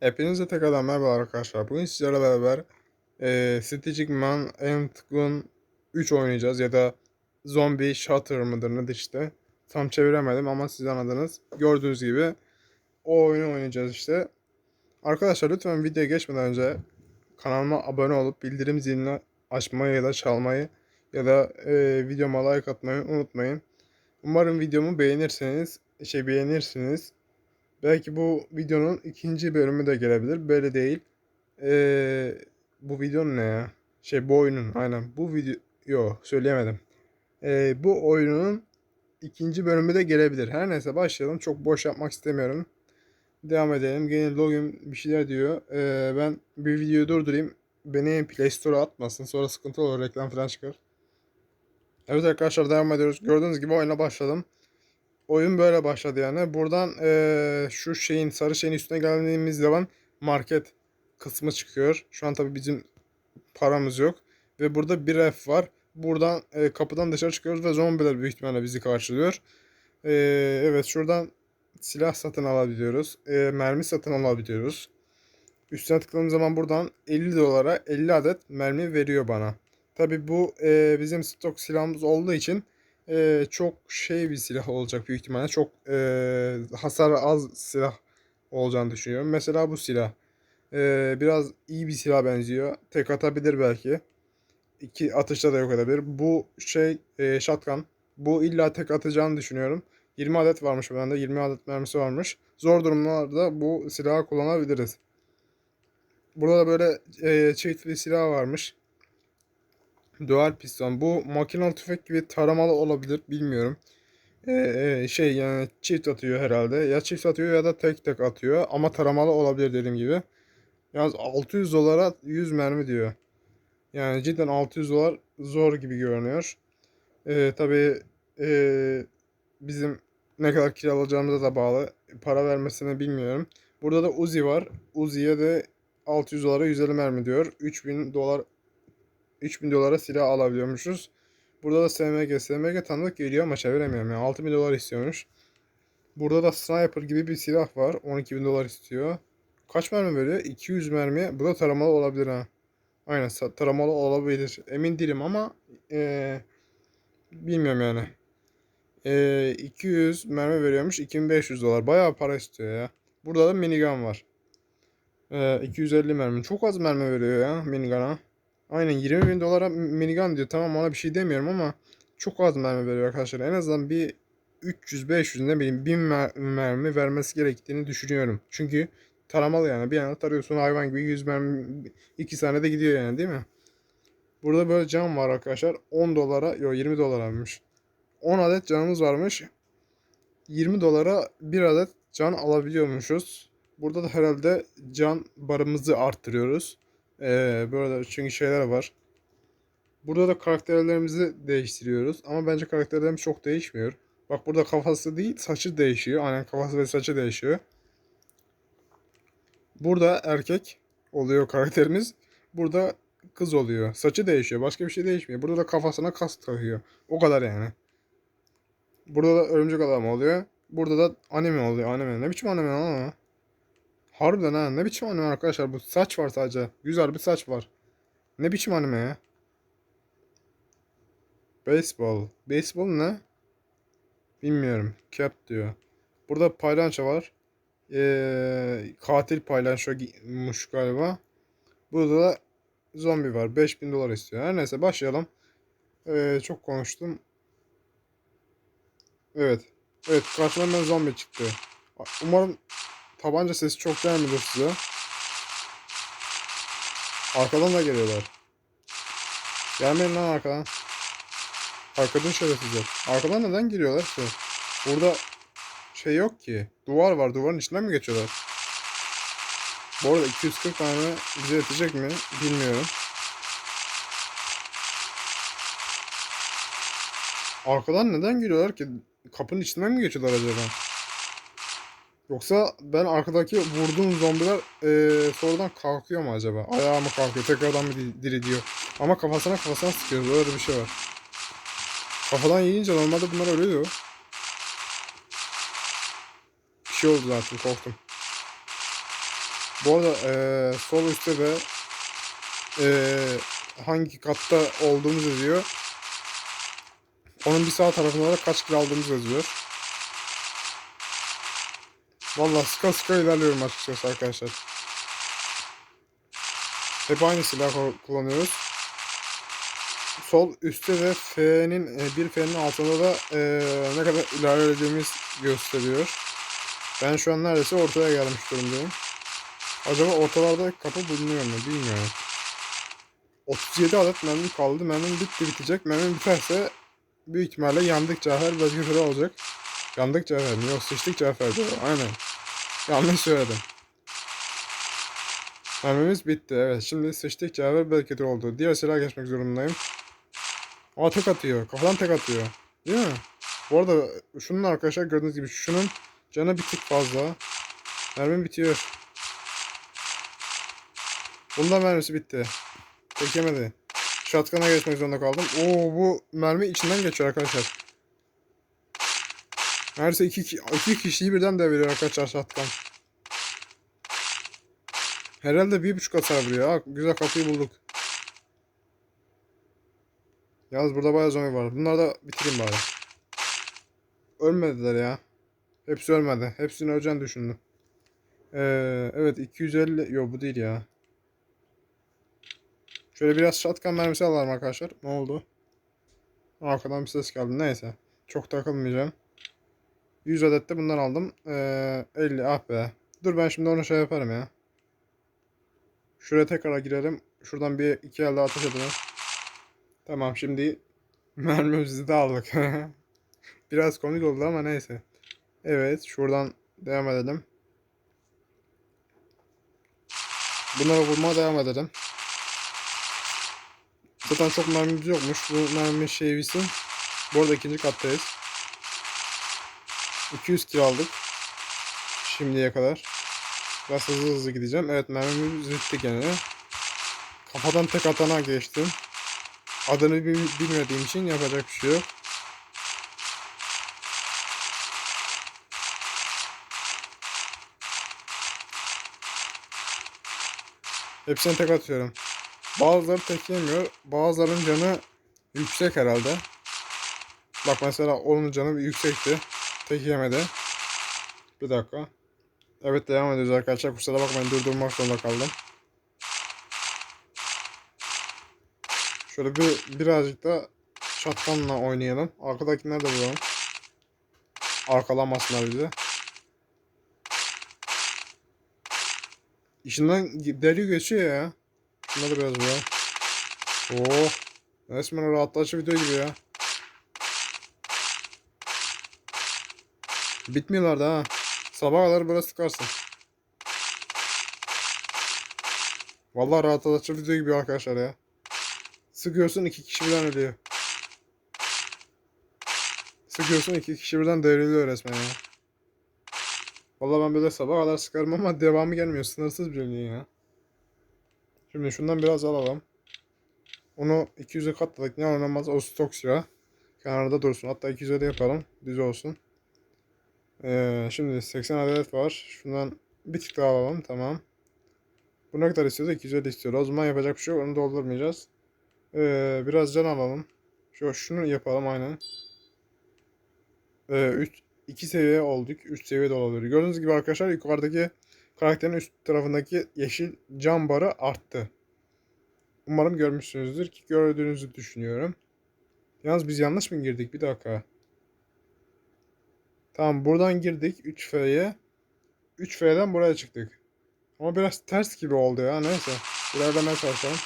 Hepinize tekrardan merhaba arkadaşlar. Bugün sizlerle beraber e, Strategic Man and Gun 3 oynayacağız ya da Zombie Shutter mıdır nedir işte. Tam çeviremedim ama siz anladınız. Gördüğünüz gibi o oyunu oynayacağız işte. Arkadaşlar lütfen videoya geçmeden önce kanalıma abone olup bildirim zilini açmayı ya da çalmayı ya da e, videoma like atmayı unutmayın. Umarım videomu beğenirseniz, şey beğenirsiniz. Belki bu videonun ikinci bölümü de gelebilir. Böyle değil. Ee, bu videonun ne ya? Şey bu oyunun aynen. Bu video yo söyleyemedim. Ee, bu oyunun ikinci bölümü de gelebilir. Her neyse başlayalım. Çok boş yapmak istemiyorum. Devam edelim. Gene login bir şeyler diyor. Ee, ben bir videoyu durdurayım. Beni Play Store'a atmasın. Sonra sıkıntı olur. Reklam falan çıkar. Evet arkadaşlar devam ediyoruz. Gördüğünüz gibi oyuna başladım oyun böyle başladı yani. Buradan eee, şu şeyin sarı şeyin üstüne geldiğimiz zaman market kısmı çıkıyor. Şu an tabii bizim paramız yok. Ve burada bir F var. Buradan eee, kapıdan dışarı çıkıyoruz ve zombiler büyük ihtimalle bizi karşılıyor. Eee, evet şuradan silah satın alabiliyoruz. Eee, mermi satın alabiliyoruz. Üstüne tıkladığım zaman buradan 50 dolara 50 adet mermi veriyor bana. Tabii bu eee, bizim stok silahımız olduğu için eee, çok şey bir silah olacak büyük ihtimalle. Çok eee hasar az silah olacağını düşünüyorum. Mesela bu silah. Eee, biraz iyi bir silah benziyor. Tek atabilir belki. İki atışta da yok edebilir. Bu şey eee shotgun. Bu illa tek atacağını düşünüyorum. 20 adet varmış bende. 20 adet mermisi varmış. Zor durumlarda bu silahı kullanabiliriz. Burada da böyle eee çift bir silah varmış. Dual piston. Bu makinalı tüfek gibi taramalı olabilir. Bilmiyorum. Ee, e, şey yani çift atıyor herhalde. Ya çift atıyor ya da tek tek atıyor. Ama taramalı olabilir dediğim gibi. Yalnız 600 dolara 100 mermi diyor. Yani cidden 600 dolar zor gibi görünüyor. Ee, tabii ee, bizim ne kadar kiralayacağımıza da bağlı. Para vermesini bilmiyorum. Burada da Uzi var. Uzi'ye de 600 dolara 150 mermi diyor. 3000 dolar 3000 dolara silah alabiliyormuşuz. Burada da SMG. SMG tanıdık geliyor ama çeviremiyorum ya. 6000 dolar istiyormuş. Burada da sniper gibi bir silah var. 12.000 dolar istiyor. Kaç mermi veriyor? 200 mermi. Bu da taramalı olabilir ha. Aynen taramalı olabilir. Emin değilim ama ee, bilmiyorum yani. Ee, 200 mermi veriyormuş. 2500 dolar. Bayağı para istiyor ya. Burada da minigun var. Ee, 250 mermi. Çok az mermi veriyor ya minigun'a. Aynen 20 bin dolara minigun diyor. Tamam ona bir şey demiyorum ama çok az mermi veriyor arkadaşlar. En azından bir 300-500 ne bileyim 1000 mer- mermi vermesi gerektiğini düşünüyorum. Çünkü taramalı yani. Bir anda tarıyorsun hayvan gibi 100 mermi 2 saniyede gidiyor yani değil mi? Burada böyle cam var arkadaşlar. 10 dolara yok 20 dolaraymış. 10 adet canımız varmış. 20 dolara bir adet can alabiliyormuşuz. Burada da herhalde can barımızı arttırıyoruz. Ee, böyle çünkü şeyler var. Burada da karakterlerimizi değiştiriyoruz. Ama bence karakterlerimiz çok değişmiyor. Bak burada kafası değil saçı değişiyor. Aynen kafası ve saçı değişiyor. Burada erkek oluyor karakterimiz. Burada kız oluyor. Saçı değişiyor. Başka bir şey değişmiyor. Burada da kafasına kas takıyor. O kadar yani. Burada da örümcek adam oluyor. Burada da anime oluyor. Anime. Ne biçim anime o? Harbiden ha ne biçim anime arkadaşlar bu saç var sadece. Güzel bir saç var. Ne biçim anime ya? Baseball. Baseball ne? Bilmiyorum. Cap diyor. Burada paylanço var. Ee, katil paylançomuş galiba. Burada da zombi var. 5000 dolar istiyor. Her neyse başlayalım. Ee, çok konuştum. Evet. Evet karşıma hemen zombi çıktı. Umarım tabanca sesi çok gelmedi size. Arkadan da geliyorlar. Gelmeyin lan arkadan. Arkadan şerefsizler. Arkadan neden giriyorlar ki? Burada şey yok ki. Duvar var. Duvarın içinden mi geçiyorlar? Bu arada 240 tane bize yetecek mi? Bilmiyorum. Arkadan neden giriyorlar ki? Kapının içinden mi geçiyorlar acaba? Yoksa ben arkadaki vurduğum zombiler eee sonradan kalkıyor mu acaba? Ayağı mı kalkıyor? Tekrardan bir di- diri diyor. Ama kafasına kafasına sıkıyor. Böyle bir şey var. Kafadan yiyince normalde bunlar ölüyor. Bir şey oldu zaten korktum. Bu arada eee, sol üstte de eee, hangi katta olduğumuz yazıyor. Onun bir sağ tarafında da kaç kilo aldığımız yazıyor. Vallahi sıka sıka ilerliyorum açıkçası arkadaşlar. Hep aynı silah ku- kullanıyoruz. Sol üstte de F'nin e, bir F'nin altında da e, ne kadar ilerlediğimiz gösteriyor. Ben şu an neredeyse ortaya gelmiş durumdayım. Acaba ortalarda kapı bulunuyor mu bilmiyorum. 37 adet mermi kaldı. Mermim bitti bitecek. Mermim biterse büyük ihtimalle yandık Cafer vazifeli olacak. Yandık Cafer mi? Yok sıçtık Cafer diyor. Aynen. Yanlış söyledim. Mermimiz bitti. Evet. Şimdi sıçtık Cafer bereketi oldu. Diğer silaha geçmek zorundayım. Aa tek atıyor. Kafadan tek atıyor. Değil mi? Bu arada şunun arkadaşlar gördüğünüz gibi şunun canı bir tık fazla. Mermim bitiyor. Bunda mermisi bitti. Tek yemedi. Shotgun'a geçmek zorunda kaldım. Oo bu mermi içinden geçiyor arkadaşlar. Neredeyse iki, iki kişiyi birden deviriyor arkadaşlar shotgun. Herhalde bir buçuk hasar vuruyor. Ha, güzel kapıyı bulduk. Yalnız burada bayağı zombi var. Bunları da bitireyim bari. Ölmediler ya. Hepsi ölmedi. Hepsini öleceğini düşündüm. Ee, evet 250. Yok bu değil ya. Şöyle biraz shotgun mermisi alalım arkadaşlar. Ne oldu? Arkadan bir ses geldi. Neyse. Çok takılmayacağım. 100 adet de bundan aldım. Ee, 50 ah be. Dur ben şimdi onu şey yaparım ya. Şuraya tekrar girelim. Şuradan bir iki elde ateş edelim. Tamam şimdi mermimizi de aldık. Biraz komik oldu ama neyse. Evet şuradan devam edelim. Bunları vurmaya devam edelim. Zaten çok mermimiz yokmuş. Bu mermi şeyvisi. Bu arada ikinci kattayız. 200 kilo aldık. Şimdiye kadar. Biraz hızlı hızlı gideceğim. Evet mermimiz bitti gene. Kafadan tek atana geçtim. Adını bil- bilmediğim için yapacak bir şey yok. Hepsini tek atıyorum. Bazıları tek yemiyor. Bazılarının canı yüksek herhalde. Bak mesela onun canı yüksekti. Tek yemedi. Bir dakika. Evet devam ediyoruz arkadaşlar. Kusura bakmayın durdurmak zorunda kaldım. Şöyle bir birazcık da şatkanla oynayalım. Arkadakiler de bulalım. Arkalamasınlar bizi. İşinden deli geçiyor ya. Şunları biraz bulalım. Oo. Resmen rahatlatıcı video gibi ya. Bitmiyorlar da ha. Sabah kadar böyle sıkarsın. Vallahi rahatlatıcı video gibi arkadaşlar ya. Sıkıyorsun iki kişi birden ölüyor. Sıkıyorsun iki kişi birden devriliyor resmen ya. Vallahi ben böyle sabah kadar sıkarım ama devamı gelmiyor. Sınırsız bir oyun ya. Şimdi şundan biraz alalım. Onu 200'e katladık. Ne oynamaz o stok silah. Kenarda dursun. Hatta 200'e de yapalım. Düz olsun. Ee, şimdi 80 adet var. Şundan bir tık daha alalım. Tamam. Bu ne kadar istiyordu? 250 istiyor. O zaman yapacak bir şey yok. Onu doldurmayacağız. Ee, biraz can alalım. Şu şunu yapalım aynen. Ee, 3 2 seviye olduk. 3 seviye de. Gördüğünüz gibi arkadaşlar yukarıdaki karakterin üst tarafındaki yeşil cam barı arttı. Umarım görmüşsünüzdür ki gördüğünüzü düşünüyorum. Yalnız biz yanlış mı girdik? Bir dakika. Tamam buradan girdik 3F'ye. 3F'den buraya çıktık. Ama biraz ters gibi oldu ya. Neyse. İlerlemeye çalışalım.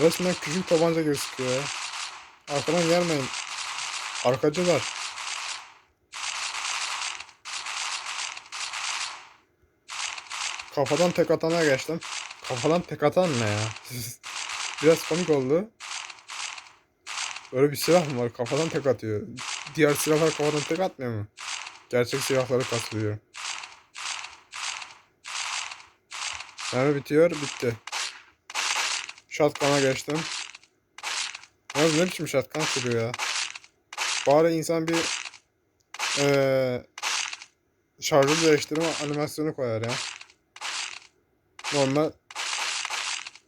Resmen küçük tabanca gibi sıkıyor ya. Arkadan gelmeyin. Arkacılar. Kafadan tek atana geçtim. Kafadan tek atan ne ya? Biraz komik oldu. Böyle bir silah mı var? Kafadan tek atıyor. Diğer silahlar kafadan tek atmıyor mu? Gerçek silahları kastediyorum. Mermi bitiyor. Bitti. Shotgun'a geçtim. Yalnız ne biçim shotgun sürüyor ya. Bari insan bir eee şarjı değiştirme animasyonu koyar ya. Normal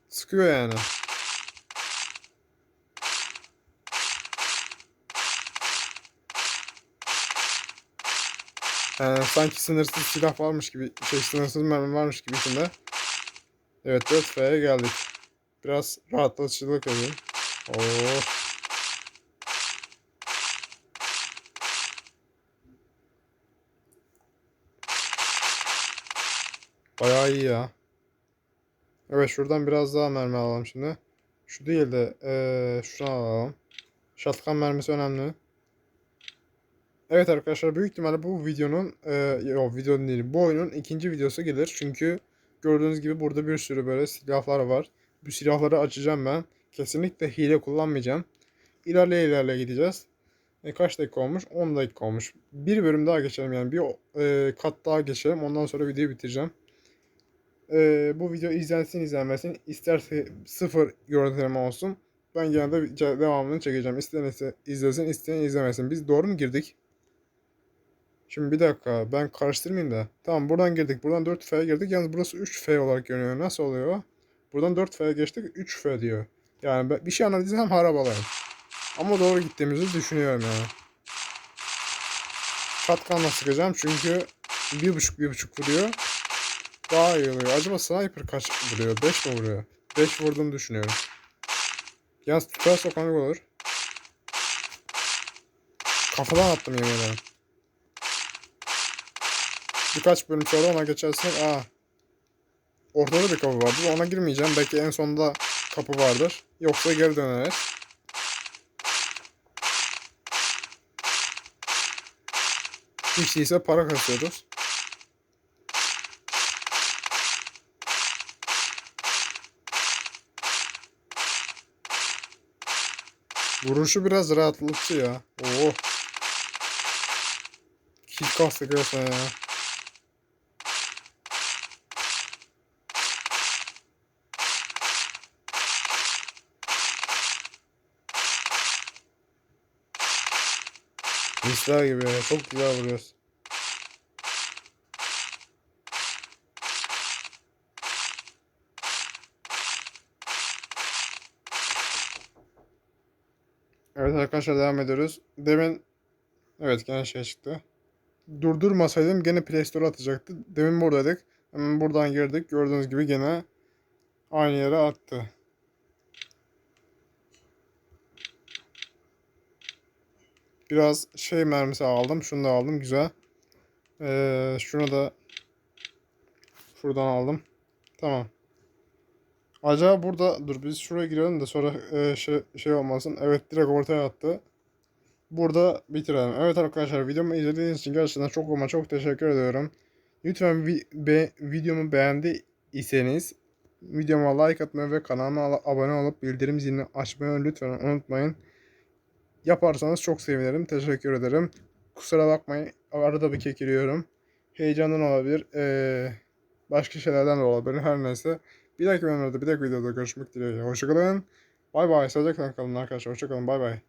sıkıyor yani. Yani sanki sınırsız silah varmış gibi, şey sınırsız mermi varmış gibi içinde. Evet 4F'ye geldik. Biraz rahatlatıcılık edeyim. Oo. Bayağı iyi ya. Evet şuradan biraz daha mermi alalım şimdi. Şu değil de eee şunu alalım. Shotgun mermisi önemli. Evet arkadaşlar büyük ihtimalle bu videonun eee yok videonun değil bu oyunun ikinci videosu gelir. Çünkü gördüğünüz gibi burada bir sürü böyle silahlar var. Bu silahları açacağım ben. Kesinlikle hile kullanmayacağım. İlerleye ilerleye gideceğiz. E, kaç dakika olmuş? 10 dakika olmuş. Bir bölüm daha geçelim yani bir e, kat daha geçelim. Ondan sonra videoyu bitireceğim. E, bu video izlensin izlenmesin. İsterse sıfır görüntüleme olsun. Ben gene de ce- devamını çekeceğim. İsteyen izlesin, isteyen izlemesin. Biz doğru mu girdik? Şimdi bir dakika ben karıştırmayayım da. Tamam buradan girdik. Buradan 4F'ye girdik. Yalnız burası 3F olarak görünüyor. Nasıl oluyor? Buradan 4F'ye geçtik. 3F diyor. Yani ben bir şey anlatırsam harabalayım. Ama doğru gittiğimizi düşünüyorum yani. Shotgun'la sıkacağım çünkü bir buçuk bir buçuk vuruyor. Daha iyi oluyor. Acaba sniper kaç vuruyor? 5 mi vuruyor? 5 vurduğunu düşünüyorum. Yalnız tutarsa komik olur. Kafadan attım yemin ederim. Birkaç bölüm sonra ona geçersek aa. Ortada bir kapı vardır. Ona girmeyeceğim. Belki en sonunda kapı vardır. Yoksa geri döneriz. Hiç değilse para kasıyoruz. Vuruşu biraz rahatlatıcı ya. Oo. Kill kastık resmen ya. Misler gibi ya. Çok güzel vuruyoruz. Evet arkadaşlar devam ediyoruz. Demin evet gene şey çıktı. Durdurmasaydım gene Play Store atacaktı. Demin buradaydık. Hemen buradan girdik. Gördüğünüz gibi gene aynı yere attı. Biraz şey mermisi aldım. Şunu da aldım. Güzel. Ee, şunu da şuradan aldım. Tamam. Acaba burada dur biz şuraya girelim de sonra e, şey, şey olmasın. Evet direkt ortaya attı. Burada bitirelim. Evet arkadaşlar videomu izlediğiniz için gerçekten çok ama çok teşekkür ediyorum. Lütfen vi be videomu beğendiyseniz videoma like atmayı ve kanalıma abone olup bildirim zilini açmayı lütfen unutmayın. Yaparsanız çok sevinirim. Teşekkür ederim. Kusura bakmayın. Arada bir kekiriyorum. Heyecandan olabilir. Ee, başka şeylerden de olabilir. Her neyse. Bir dahaki bölümlerde bir dahaki videoda görüşmek dileğiyle. Hoşçakalın. Bay bay. Sağlıcakla kalın arkadaşlar. Hoşçakalın. Bay bay.